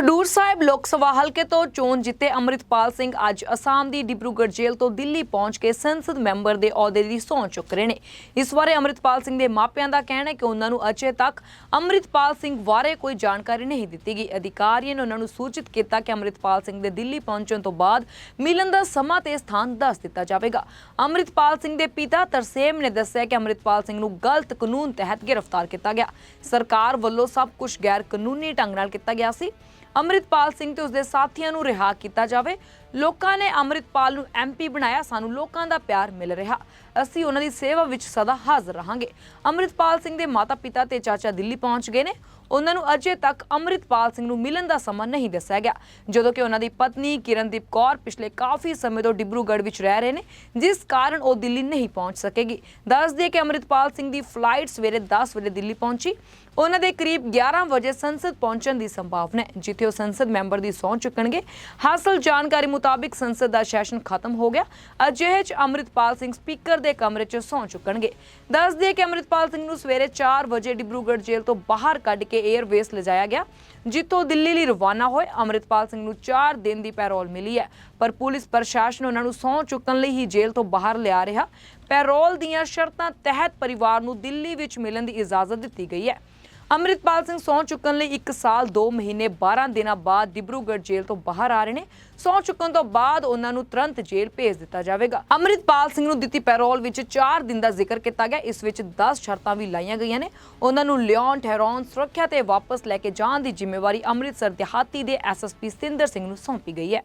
ਖਡੂਰ ਸਾਹਿਬ ਲੋਕ ਸਭਾ ਹਲਕੇ ਤੋਂ ਚੋਣ ਜਿੱਤੇ ਅੰਮ੍ਰਿਤਪਾਲ ਸਿੰਘ ਅੱਜ ਅਸਾਮ ਦੀ ਡਿਬਰੂਗੜ੍ਹ ਜੇਲ੍ਹ ਤੋਂ ਦਿੱਲੀ ਪਹੁੰਚ ਕੇ ਸੰਸਦ ਮੈਂਬਰ ਦੇ ਅਹੁਦੇ ਦੀ ਸਹੁੰ ਚੁੱਕ ਰਹੇ ਨੇ। ਇਸ ਬਾਰੇ ਅੰਮ੍ਰਿਤਪਾਲ ਸਿੰਘ ਦੇ ਮਾਪਿਆਂ ਦਾ ਕਹਿਣਾ ਹੈ ਕਿ ਉਹਨਾਂ ਨੂੰ ਅਜੇ ਤੱਕ ਅੰਮ੍ਰਿਤਪਾਲ ਸਿੰਘ ਬਾਰੇ ਕੋਈ ਜਾਣਕਾਰੀ ਨਹੀਂ ਦਿੱਤੀ ਗਈ। ਅਧਿਕਾਰੀਆਂ ਨੇ ਉਹਨਾਂ ਨੂੰ ਸੂਚਿਤ ਕੀਤਾ ਕਿ ਅੰਮ੍ਰਿਤਪਾਲ ਸਿੰਘ ਦੇ ਦਿੱਲੀ ਪਹੁੰਚਣ ਤੋਂ ਬਾਅਦ ਮਿਲਣ ਦਾ ਸਮਾਂ ਤੇ ਸਥਾਨ ਦੱਸ ਦਿੱਤਾ ਜਾਵੇਗਾ। ਅੰਮ੍ਰਿਤਪਾਲ ਸਿੰਘ ਦੇ ਪਿਤਾ ਤਰਸੇਮ ਨੇ ਦੱਸਿਆ ਕਿ ਅੰਮ੍ਰਿਤਪਾਲ ਸਿੰਘ ਨੂੰ ਗਲਤ ਕਾਨੂੰਨ ਤਹਿਤ ਗ੍ਰਿਫਤਾਰ ਕੀਤਾ ਗਿਆ। ਸਰਕਾਰ ਵੱਲੋਂ ਸਭ ਕੁਝ ਗੈਰ ਕਾਨੂੰਨੀ ਢੰਗ ਨਾਲ ਕੀਤਾ ਗਿਆ ਸੀ। ਅੰਮ੍ਰਿਤਪਾਲ ਸਿੰਘ ਤੇ ਉਸਦੇ ਸਾਥੀਆਂ ਨੂੰ ਰਿਹਾ ਕੀਤਾ ਜਾਵੇ। ਲੋਕਾਂ ਨੇ ਅੰਮ੍ਰਿਤਪਾਲ ਨੂੰ ਐਮਪੀ ਬਣਾਇਆ। ਸਾਨੂੰ ਲੋਕਾਂ ਦਾ ਪਿਆਰ ਮਿਲ ਰਿਹਾ। ਅਸੀਂ ਉਹਨਾਂ ਦੀ ਸੇਵਾ ਵਿੱਚ ਸਦਾ ਹਾਜ਼ਰ ਰਹਾਂਗੇ। ਅੰਮ੍ਰਿਤਪਾਲ ਸਿੰਘ ਦੇ ਮਾਤਾ-ਪਿਤਾ ਤੇ ਚਾਚਾ ਦਿੱਲੀ ਪਹੁੰਚ ਗਏ ਨੇ। ਉਹਨਾਂ ਨੂੰ ਅਜੇ ਤੱਕ ਅੰਮ੍ਰਿਤਪਾਲ ਸਿੰਘ ਨੂੰ ਮਿਲਣ ਦਾ ਸਮਾਂ ਨਹੀਂ ਦੱਸਿਆ ਗਿਆ। ਜਦੋਂ ਕਿ ਉਹਨਾਂ ਦੀ ਪਤਨੀ ਕਿਰਨਦੀਪ ਕੌਰ ਪਿਛਲੇ ਕਾਫੀ ਸਮੇਂ ਤੋਂ ਡਿਬਰੂਗੜ੍ਹ ਵਿੱਚ ਰਹਿ ਰਹੇ ਨੇ, ਜਿਸ ਕਾਰਨ ਉਹ ਦਿੱਲੀ ਨਹੀਂ ਪਹੁੰਚ ਸਕੇਗੀ। ਦੱਸ ਦਈਏ ਕਿ ਅੰਮ੍ਰਿਤਪਾਲ ਸਿੰਘ ਦੀ ਫਲਾਈਟ ਸਵੇਰੇ 10 ਵਜੇ ਦਿੱਲੀ ਪਹੁੰਚੀ। ਉਹਨਾਂ ਦੇ ਕਰੀਬ 11 ਵਜੇ ਸੰਸਦ ਪਹੁੰਚਣ ਦੀ ਸੰਭਾਵਨਾ ਹੈ, ਜਿੱਥੇ ਉਹ ਸੰਸਦ ਮੈਂਬਰ ਦੀ ਸਹੁੰ ਚੁੱਕਣਗੇ। ਹਾਸਲ ਜਾਣਕਾਰੀ ਮੁਤਾਬਿਕ ਸੰਸਦ ਦਾ ਸੈਸ਼ਨ ਖਤਮ ਹੋ ਗਿਆ। ਅਜਿਹੇ ਚ ਅੰਮ੍ਰਿਤਪਾਲ ਸਿੰਘ ਸਪੀਕਰ ਦੇ ਕਮਰੇ 'ਚ ਸਹੁੰ ਚੁੱਕਣਗੇ। ਦੱਸ ਦਈਏ ਕਿ ਅੰਮ੍ਰਿਤਪਾਲ ਸਿੰਘ ਨੂੰ ਸਵੇਰੇ 4 ਵਜੇ ਡਿਬਰੂਗੜ੍ਹ ਜੇਲ੍ਹ ਤੋਂ ਬਾਹਰ ਕੱਢ ਕੇ 에ਅਰਵੇਸ ਲਿਜਾਇਆ ਗਿਆ, ਜਿੱਥੋਂ ਦਿੱਲੀ ਲਈ ਰਵਾਨਾ ਹੋਏ ਅੰਮ੍ਰਿਤਪਾਲ ਸਿੰਘ ਨੂੰ 4 ਦਿਨ ਦੀ ਪੈਰੋਲ ਮਿਲੀ ਹੈ। ਪਰ ਪੁਲਿਸ ਪ੍ਰਸ਼ਾਸਨ ਉਹਨਾਂ ਨੂੰ ਸਹੁੰ ਚੁੱਕਣ ਲਈ ਹੀ ਜੇਲ੍ਹ ਤੋਂ ਬਾਹਰ ਲਿਆ ਰਿਹਾ। ਪੈਰੋਲ ਦੀਆਂ ਸ਼ਰਤਾਂ ਤਹਿਤ ਪਰਿਵਾਰ ਨੂੰ ਦਿੱਲੀ ਵਿੱਚ ਮਿਲਣ ਦੀ ਇਜਾਜ਼ਤ ਦਿੱਤੀ ਗਈ ਹੈ। ਅੰਮ੍ਰਿਤਪਾਲ ਸਿੰਘ ਸਹੁੰ ਚੁੱਕਣ ਲਈ 1 ਸਾਲ 2 ਮਹੀਨੇ 12 ਦਿਨਾਂ ਬਾਅਦ ਡਿਬਰੂਗੜ੍ਹ ਜੇਲ੍ਹ ਤੋਂ ਬਾਹਰ ਆ ਰਹੇ ਨੇ। ਸਹੁੰ ਚੁੱਕਣ ਤੋਂ ਬਾਅਦ ਉਹਨਾਂ ਨੂੰ ਤੁਰੰਤ ਜੇਲ੍ਹ ਭੇਜ ਦਿੱਤਾ ਜਾਵੇਗਾ। ਅੰਮ੍ਰਿਤਪਾਲ ਸਿੰਘ ਨੂੰ ਦਿੱਤੀ ਪੈਰੋਲ ਵਿੱਚ 4 ਦਿਨ ਦਾ ਜ਼ਿਕਰ ਕੀਤਾ ਗਿਆ। ਇਸ ਵਿੱਚ 10 ਸ਼ਰਤਾਂ ਵੀ ਲਾਈਆਂ ਗਈਆਂ ਨੇ। ਉਹਨਾਂ ਨੂੰ ਲਿਆਉਣ ਠਹਿਰਾਉਣ ਸੁਰੱਖਿਆ ਤੇ ਵਾਪਸ ਲੈ ਕੇ ਜਾਣ ਦੀ ਜ਼ਿੰਮੇਵਾਰੀ ਅੰਮ੍ਰਿਤਸਰ ਦਿਹਾਤੀ ਦੇ ਐਸਐਸਪੀ ਸਤਿੰਦਰ ਸਿੰਘ ਨੂੰ ਸੌਂਪੀ ਗਈ ਹੈ।